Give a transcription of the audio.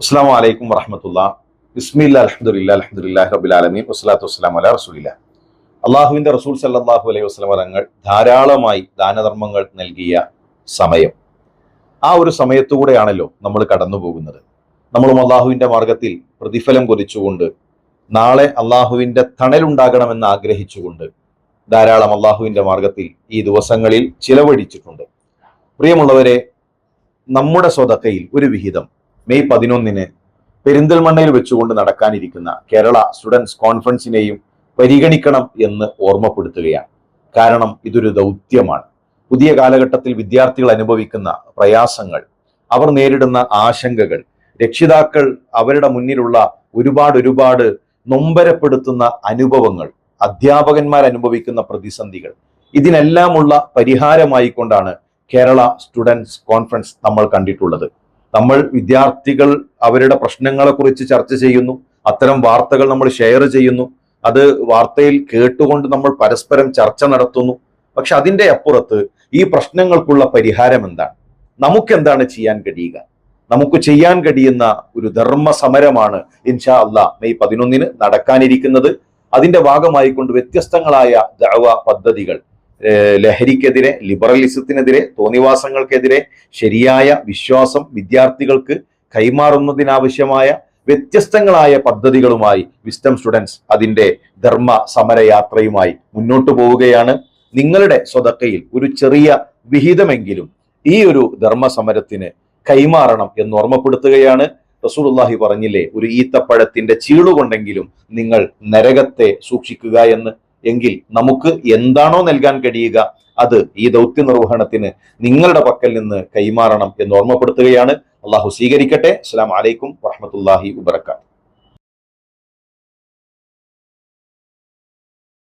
അസ്സാം വലൈക്കും വറഹമത്തുള്ള. ബിസ്മില്ല അലഹദില്ല റബുൽ റബുലാലമീൻ വസ്സലാത്തു വസ്സലാം അല റസൂലില്ല. അള്ളാഹുവിന്റെ റസൂൽ സല്ലാഹു അലൈഹി വസ്ലം തങ്ങൾ ധാരാളമായി ദാനധർമ്മങ്ങൾ നൽകിയ സമയം. ആ ഒരു സമയത്തുകൂടെയാണല്ലോ നമ്മൾ കടന്നു പോകുന്നത് നമ്മളും അള്ളാഹുവിന്റെ മാർഗത്തിൽ പ്രതിഫലം കൊതിച്ചുകൊണ്ട് നാളെ അള്ളാഹുവിന്റെ തണലുണ്ടാകണമെന്ന് ആഗ്രഹിച്ചുകൊണ്ട് ധാരാളം അള്ളാഹുവിന്റെ മാർഗത്തിൽ ഈ ദിവസങ്ങളിൽ ചിലവഴിച്ചിട്ടുണ്ട്. പ്രിയമുള്ളവരെ നമ്മുടെ സ്വതക്കയിൽ ഒരു വിഹിതം. മെയ് പതിനൊന്നിന് പെരിന്തൽമണ്ണയിൽ വെച്ചുകൊണ്ട് നടക്കാനിരിക്കുന്ന കേരള സ്റ്റുഡൻസ് കോൺഫറൻസിനെയും പരിഗണിക്കണം എന്ന് ഓർമ്മപ്പെടുത്തുകയാണ്. കാരണം ഇതൊരു ദൗത്യമാണ്. പുതിയ കാലഘട്ടത്തിൽ വിദ്യാർത്ഥികൾ അനുഭവിക്കുന്ന പ്രയാസങ്ങൾ അവർ നേരിടുന്ന ആശങ്കകൾ രക്ഷിതാക്കൾ അവരുടെ മുന്നിലുള്ള ഒരുപാട് ഒരുപാട് നൊമ്പരപ്പെടുത്തുന്ന അനുഭവങ്ങൾ അധ്യാപകന്മാർ അനുഭവിക്കുന്ന പ്രതിസന്ധികൾ ഇതിനെല്ലാമുള്ള പരിഹാരമായിക്കൊണ്ടാണ് കേരള സ്റ്റുഡൻസ് കോൺഫറൻസ് നമ്മൾ കണ്ടിട്ടുള്ളത്. നമ്മൾ വിദ്യാർത്ഥികൾ അവരുടെ പ്രശ്നങ്ങളെ കുറിച്ച് ചർച്ച ചെയ്യുന്നു. അത്തരം വാർത്തകൾ നമ്മൾ ഷെയർ ചെയ്യുന്നു. അത് വാർത്തയിൽ കേട്ടുകൊണ്ട് നമ്മൾ പരസ്പരം ചർച്ച നടത്തുന്നു. പക്ഷെ അതിന്റെ അപ്പുറത്ത് ഈ പ്രശ്നങ്ങൾക്കുള്ള പരിഹാരം എന്താണ്? നമുക്ക് എന്താണ് ചെയ്യാൻ കഴിയുക? നമുക്ക് ചെയ്യാൻ കഴിയുന്ന ഒരു ധർമ്മ സമരമാണ് ഇൻഷാ അല്ല മെയ് പതിനൊന്നിന് നടക്കാനിരിക്കുന്നത്. അതിന്റെ ഭാഗമായിക്കൊണ്ട് വ്യത്യസ്തങ്ങളായ ദഅവ പദ്ധതികൾ ലഹരിക്കെതിരെ ലിബറലിസത്തിനെതിരെ തോന്നിവാസങ്ങൾക്കെതിരെ ശരിയായ വിശ്വാസം വിദ്യാർത്ഥികൾക്ക് കൈമാറുന്നതിനാവശ്യമായ വ്യത്യസ്തങ്ങളായ പദ്ധതികളുമായി വിസ്റ്റം സ്റ്റുഡൻസ് അതിന്റെ ധർമ്മ സമരയാത്രയുമായി മുന്നോട്ടു പോവുകയാണ്. നിങ്ങളുടെ സ്വതക്കയിൽ ഒരു ചെറിയ വിഹിതമെങ്കിലും ഈ ഒരു ധർമ്മ സമരത്തിന് കൈമാറണം എന്ന് ഓർമ്മപ്പെടുത്തുകയാണ്. റസൂലുള്ളാഹി പറഞ്ഞില്ലേ ഒരു ഈത്തപ്പഴത്തിന്റെ ചീളുകൊണ്ടെങ്കിലും നിങ്ങൾ നരകത്തെ സൂക്ഷിക്കുക എന്ന്. എങ്കിൽ നമുക്ക് എന്താണോ നൽകാൻ കഴിയുക അത് ഈ ദൗത്യ നിർവഹണത്തിന് നിങ്ങളുടെ പക്കൽ നിന്ന് കൈമാറണം എന്ന് ഓർമ്മപ്പെടുത്തുകയാണ്. അള്ളാഹു സ്വീകരിക്കട്ടെ. അസ്സാം വലൈക്കും വാഹമത്തല്ലാഹി വബർക്കാത്തു